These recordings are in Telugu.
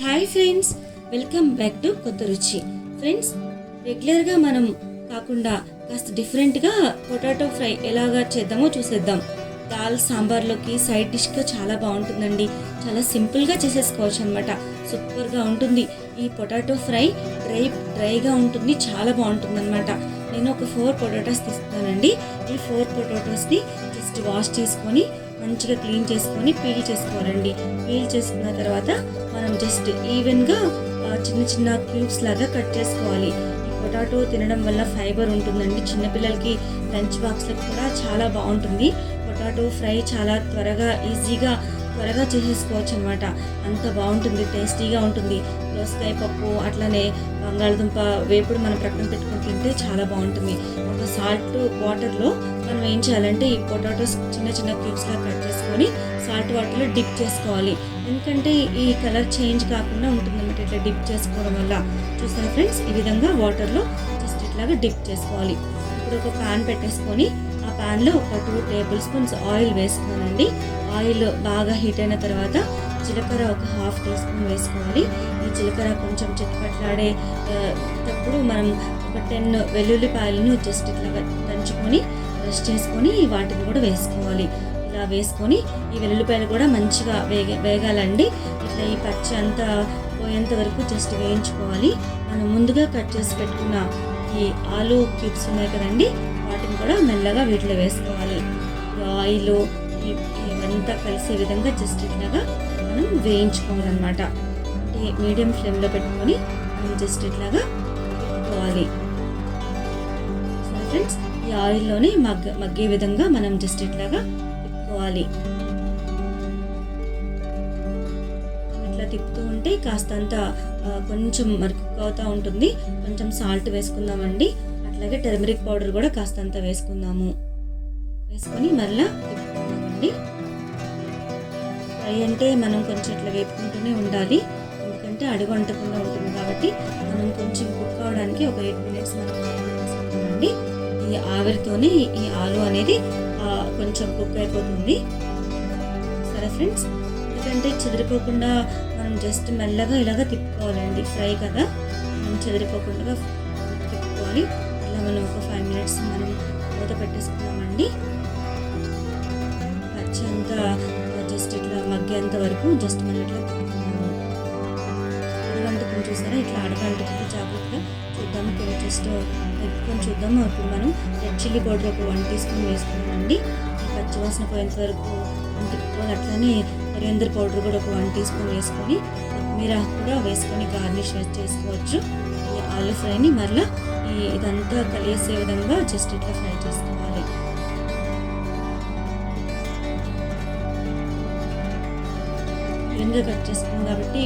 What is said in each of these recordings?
Hi friends welcome back to కొత్త రుచి ఫ్రెండ్స్ రెగ్యులర్గా మనం కాకుండా కాస్త డిఫరెంట్గా పొటాటో ఫ్రై ఎలాగా చేద్దామో చూసేద్దాం. దాల్ సాంబార్లోకి సైడ్ డిష్గా చాలా బాగుంటుందండి. చాలా సింపుల్గా చేసేసుకోవచ్చు అనమాట సూపర్గా ఉంటుంది. ఈ పొటాటో ఫ్రై డ్రై డ్రైగా ఉంటుంది. చాలా బాగుంటుంది అనమాట నేను ఒక ఫోర్ పొటాటోస్ తీస్తానండి ఈ ఫోర్ పొటాటోస్ని ఫస్ట్ వాష్ చేసుకొని మంచిగా క్లీన్ చేసుకొని పీల్ చేసుకోవాలండి. పీల్ చేసుకున్న తర్వాత మనం జస్ట్ ఈవెన్గా చిన్న చిన్న క్యూబ్స్ లాగా కట్ చేసుకోవాలి. ఈ పొటాటో తినడం వల్ల ఫైబర్ ఉంటుందండి. చిన్నపిల్లలకి లంచ్ బాక్స్లకు కూడా చాలా బాగుంటుంది. పొటాటో ఫ్రై చాలా త్వరగా ఈజీగా త్వరగా చేసేసుకోవచ్చు అనమాట అంత బాగుంటుంది టేస్టీగా ఉంటుంది. దోసకాయ పప్పు అట్లనే బంగాళదుంప వేపుడు మనం ప్రక్కన పెట్టుకుని తింటే చాలా బాగుంటుంది. ఒక సాల్ట్ వాటర్లో మనం ఏం చేయాలంటే ఈ పొటాటోస్ చిన్న చిన్న క్యూబ్స్గా కట్ చేసుకొని సాల్ట్ వాటర్లో డిప్ చేసుకోవాలి. ఎందుకంటే ఈ కలర్ చేంజ్ కాకుండా ఉంటుంది అనమాట ఇట్లా డిప్ చేసుకోవడం వల్ల. చూసారా ఫ్రెండ్స్ ఈ విధంగా వాటర్లో జస్ట్ ఇట్లాగా డిప్ చేసుకోవాలి. ఇప్పుడు ఒక ప్యాన్ పెట్టేసుకొని ఆ ప్యాన్లో ఒక టూ టేబుల్ స్పూన్స్ ఆయిల్ వేసుకున్నానండి ఆయిల్ బాగా హీట్ అయిన తర్వాత జీలకర్ర ఒక హాఫ్ టీ స్పూన్ వేసుకోవాలి. ఈ జీలకర్ర కొంచెం చిట్టుపట్లాడే ఆ, తప్పుడు మనం ఒక టెన్ వెల్లుల్లిపాయలను జస్ట్ ఇట్లా దంచుకొని బ్రష్ చేసుకొని వాటిని కూడా వేసుకోవాలి. ఇలా వేసుకొని ఈ వెల్లుల్లిపాయలు కూడా మంచిగా వేగ వేగాలండి. ఇట్లా ఈ పచ్చి అంతా పోయేంత వరకు జస్ట్ వేయించుకోవాలి. మనం ముందుగా కట్ చేసి పెట్టుకున్న ఈ ఆలు క్యూబ్స్ ఉన్నాయి కదండి వాటిని కూడా మెల్లగా వీటిలో వేసుకోవాలి. ఈ ఆయిల్ ఇవంతా కలిసే విధంగా జస్ట్ ఇట్లాగా మనం వేయించుకోవాలన్నమాట. అంటే మీడియం ఫ్లేమ్లో పెట్టుకొని మనం జస్ట్ ఇట్లాగా పెట్టుకోవాలి సరే ఫ్రెండ్స్ ఈ ఆయిల్లోనే మగ్గ మగ్గే విధంగా మనం జస్ట్ ఇట్లాగా పెట్టుకోవాలి అలా తిప్పుతూ ఉంటే కాస్తంత కొంచెం మరి కుక్ అవుతూ ఉంటుంది. కొంచెం సాల్ట్ వేసుకుందామండి. అట్లాగే టర్మరిక్ పౌడర్ కూడా కాస్తంత వేసుకుందాము. వేసుకొని మరలా తిప్పుకుందామండి. ఫ్రై అంటే మనం కొంచెం ఇట్లా వేపుకుంటూనే ఉండాలి. ఎందుకంటే అడుగు అంటకుండా ఉంటుంది కాబట్టి మనం కొంచెం కుక్ అవడానికి ఒక ఎయిట్ మినిట్స్ మనం ఈ ఆవిరితోనే ఈ ఆలు అనేది కొంచెం కుక్ అయిపోతుంది. సరే ఫ్రెండ్స్ ఎందుకంటే చెదిరిపోకుండా మనం జస్ట్ మెల్లగా ఇలాగ తిప్పుకోవాలండి. ఫ్రై కదా. మనం చెదిరిపోకుండా తిప్పుకోవాలి అలా మనం ఒక ఫైవ్ మినిట్స్ మనం మూత పెట్టేసుకున్నామండి. పచ్చి అంతా జస్ట్ ఇట్లా మగ్గేంత వరకు జస్ట్ మనం ఇట్లా తిప్పుకున్నాము. చూసారా? ఇట్లా అడగంటుకుంటే జాగ్రత్తగా చూద్దాము. జస్ట్ పెట్టుకొని చూద్దాము. అప్పుడు మనం రెడ్ చిల్లీ పౌడర్ ఒక వన్ టీ స్పూన్ వేసుకున్నామండి. పచ్చి వాసన పోయేంత వరకు మనం అట్లానే కొరియందర్ పౌడర్ కూడా ఒక వన్ టీ స్పూన్ వేసుకొని కొత్తిమీర కూడా వేసుకొని గార్నిష్ చేసుకోవచ్చు. ఈ ఆలు ఫ్రైని మరలా ఈ ఇదంతా కలిసే విధంగా జస్ట్ ఇట్లా ఫ్రై చేసుకోవాలి. ఈవెన్గా కట్ చేసుకున్నాం కాబట్టి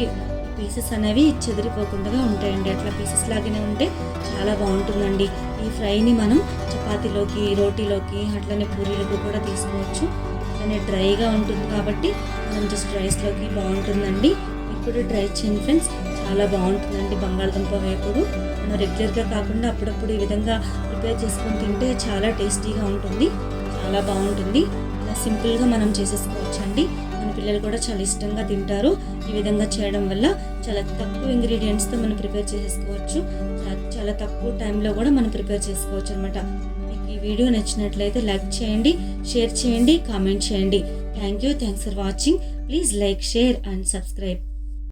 పీసెస్ అనేవి చెదిరిపోకుండా ఉంటాయండి. అట్లా పీసెస్ లాగానే ఉంటే చాలా బాగుంటుందండి. ఈ ఫ్రైని మనం చపాతీలోకి రోటీలోకి అట్లనే పూరీలకు కూడా తీసుకోవచ్చు. అట్లనే డ్రైగా ఉంటుంది కాబట్టి మనం జస్ట్ రైస్లోకి బాగుంటుందండి. ఇప్పుడు డ్రై చేయండి ఫ్రెండ్స్ చాలా బాగుంటుందండి బంగాళదుంప వేపుడు. మనం రెగ్యులర్గా కాకుండా అప్పుడప్పుడు ఈ విధంగా ప్రిపేర్ చేసుకొని తింటే చాలా టేస్టీగా ఉంటుంది చాలా బాగుంటుంది. ఇలా సింపుల్గా మనం చేసేసుకోవచ్చండి. మన పిల్లలు కూడా చాలా ఇష్టంగా తింటారు. ఈ విధంగా చేయడం వల్ల చాలా తక్కువ ఇంగ్రీడియంట్స్తో మనం ప్రిపేర్ చేసేసుకోవచ్చు. చాలా తక్కువ టైంలో కూడా మనం ప్రిపేర్ చేసుకోవచ్చు అనమాట వీడియో నచ్చినట్లయితే లైక్ చేయండి షేర్ చేయండి కామెంట్ చేయండి. Thank you thanks for watching please like share and subscribe